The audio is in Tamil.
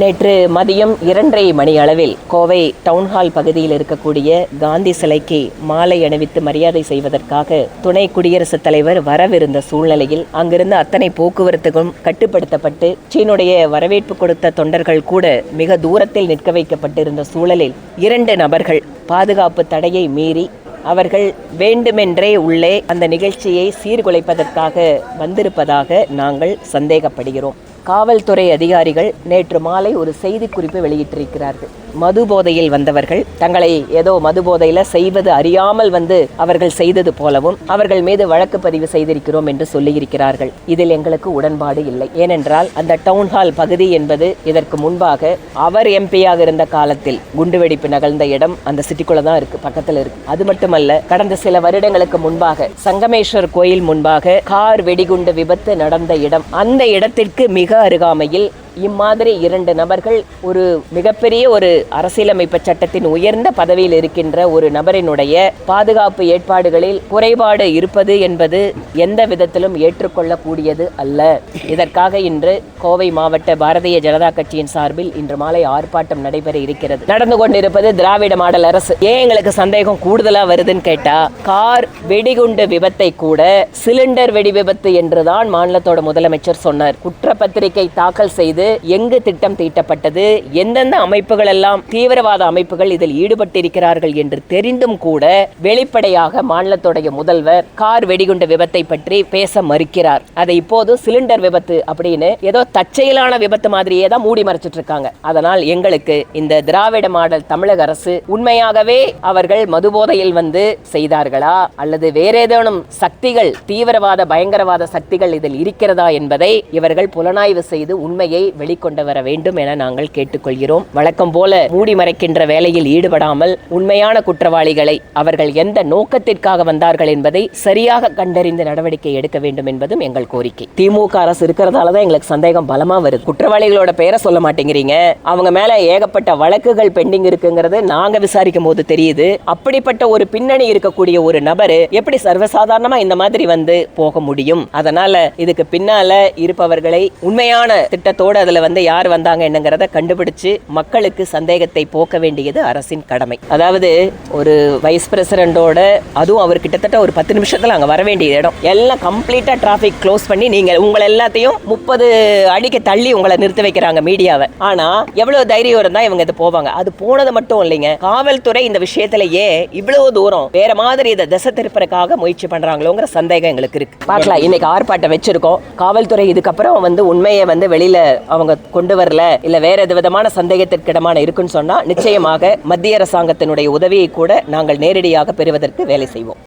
நேற்று மதியம் இரண்டரை மணி அளவில் கோவை டவுன்ஹால் பகுதியில் இருக்கக்கூடிய காந்தி சிலைக்கு மாலை அணிவித்து மரியாதை செய்வதற்காக துணை குடியரசுத் தலைவர் வரவிருந்த சூழ்நிலையில் அங்கிருந்த அத்தனை போக்குவரத்துக்கும் கட்டுப்படுத்தப்பட்டு சீனுடைய வரவேற்பு கொடுத்த தொண்டர்கள் கூட மிக தூரத்தில் நிற்க வைக்கப்பட்டிருந்த சூழலில் இரண்டு நபர்கள் பாதுகாப்பு தடையை மீறி அவர்கள் வேண்டுமென்றே உள்ளே அந்த நிகழ்ச்சியை சீர்குலைப்பதற்காக வந்திருப்பதாக நாங்கள் சந்தேகப்படுகிறோம். காவல்துறை அதிகாரிகள் நேற்று மாலை ஒரு செய்திக்குறிப்பு வெளியிட்டிருக்கிறார்கள். மது போதையில் வந்தவர்கள் தங்களை ஏதோ மது போதையில் செய்வது அறியாமல் வந்து அவர்கள் செய்தது போலவும் அவர்கள் மீது வழக்கு பதிவு செய்திருக்கிறோம் என்று சொல்லியிருக்கிறார்கள். இதில் எங்களுக்கு உடன்பாடு இல்லை. ஏனென்றால் அந்த டவுன்ஹால் பகுதி என்பது இதற்கு முன்பாக அவர் எம்பியாக இருந்த காலத்தில் குண்டுவெடிப்பு நிகழ்ந்த இடம் அந்த சிட்டிக்குள்ள தான் இருக்கு பக்கத்தில் இருக்கு. அது மட்டுமல்ல கடந்த சில வருடங்களுக்கு முன்பாக சங்கமேஸ்வர் கோயில் முன்பாக கார் வெடிகுண்டு விபத்து நடந்த இடம். அந்த இடத்திற்கு மிக அருகாமையில் இம்மாதிரி இரண்டு நபர்கள் ஒரு மிகப்பெரிய ஒரு அரசியலமைப்பு சட்டத்தின் உயர்ந்த பதவியில் இருக்கின்ற ஒரு நபரினுடைய பாதுகாப்பு ஏற்பாடுகளில் குறைபாடு இருப்பது என்பது எந்த விதத்திலும் ஏற்றுக்கொள்ளக்கூடியது அல்ல. இதற்காக இன்று கோவை மாவட்ட பாரதிய ஜனதா கட்சியின் சார்பில் இன்று மாலை ஆர்ப்பாட்டம் நடைபெற இருக்கிறது. நடந்து கொண்டிருப்பது திராவிட மாடல் அரசு. ஏன் எங்களுக்கு சந்தேகம் கூடுதலா வருதுன்னு கேட்டா கார் வெடிகுண்டு விபத்தை கூட சிலிண்டர் வெடி விபத்து என்றுதான் மாநிலத்தோட முதலமைச்சர் சொன்னார். குற்றப்பத்திரிகை தாக்கல் செய்து எங்கு திட்டம் தீட்டப்பட்டது எந்தெந்த அமைப்புகள் எல்லாம் தீவிரவாத அமைப்புகள் இதில் ஈடுபட்டிருக்கிறார்கள் என்று தெரிந்தும் கூட வெளிப்படையாக மாநிலத்துடைய முதல்வர் கார் வெடிகுண்டு விபத்தை பற்றி பேச மறுக்கிறார். அதை இப்போது சிலிண்டர் விபத்து அப்படின்னு ஏதோ தற்செயலான விபத்து மாதிரியே தான் மூடி மறைச்சிட்டு இருக்காங்க அதனால் எங்களுக்கு இந்த திராவிட மாடல் தமிழக அரசு உண்மையாகவே அவர்கள் மதுபோதையில் வந்து செய்தார்களா? அல்லது வேற ஏதேனும் சக்திகள் தீவிரவாத பயங்கரவாத சக்திகள் இதில் இருக்கிறதா என்பதை இவர்கள் புலனாய்வு செய்து உண்மையை வெளிக்கொண்டு வர வேண்டும் என நாங்கள் கேட்டுக்கொள்கிறோம். வழக்கம் போல மூடி மறைக்கின்ற வேலையில் ஈடுபடாமல் உண்மையான குற்றவாளிகளை அவர்கள் எந்த நோக்கத்திற்காக வந்தார்கள் என்பதை சரியாக கண்டறிந்து நடவடிக்கை எடுக்க வேண்டும் என்பதும் எங்கள் கோரிக்கை. திமுக அரசு இருக்கிறதால தான் எங்களுக்கு சந்தேகம் பலமா வருது. குற்றவாளிகளோட பெயரை சொல்ல மாட்டேங்கிறீங்க. அவங்க மேல ஏகப்பட்ட வழக்குகள் பெண்டிங் இருக்குங்கிறது நாங்க விசாரிக்கும் போது தெரியுது. அப்படிப்பட்ட ஒரு பின்னணி இருக்கக்கூடிய ஒரு நபர் எப்படி சர்வசாதாரணமா இந்த மாதிரி வந்து போக முடியும்? அதனால இதுக்கு பின்னால இருப்பவர்களை உண்மையான திட்டத்தோட அதில் வந்து யார் வந்தாங்க என்னங்கிறத கண்டுபிடிச்சு மக்களுக்கு சந்தேகத்தை போக்க வேண்டியது அரசின் கடமை. அதாவது ஒரு வைஸ் பிரசிடண்டோட அதுவும் அவர் கிட்டத்தட்ட ஒரு பத்து நிமிஷத்தில் அங்க வர வேண்டிய இடம். எல்லாம் கம்ப்ளீட்டாக டிராஃபிக் க்ளோஸ் பண்ணி நீங்கள் உங்களை எல்லாத்தையும் முப்பது அடிக்கு தள்ளி உங்களை நிறுத்த வைக்கிறாங்க மீடியாவை. ஆனால் எவ்வளோ தைரியம் இருந்தால் இவங்க இது போவாங்க. அது போனது மட்டும் இல்லைங்க. காவல்துறை இந்த விஷயத்திலேயே இவ்வளவு தூரம் வேற மாதிரி இதை திசை திருப்பறக்காக முயற்சி பண்ணுறாங்களோங்கிற சந்தேகம் எங்களுக்கு இருக்கு. பார்க்கலாம். இன்னைக்கு ஆர்ப்பாட்டம் வச்சிருக்கோம். காவல்துறை இதுக்கப்புறம் வந்து உண்மையை வந்து வெளியில் அவங்க கொண்டு வரல இல்ல வேற எது விதமான சந்தேகத்திற்கிடமான இருக்குன்னு சொன்னா நிச்சயமாக மத்திய அரசாங்கத்தினுடைய உதவியை கூட நாங்கள் நேரடியாக பெறுவதற்கு வேலை செய்வோம்.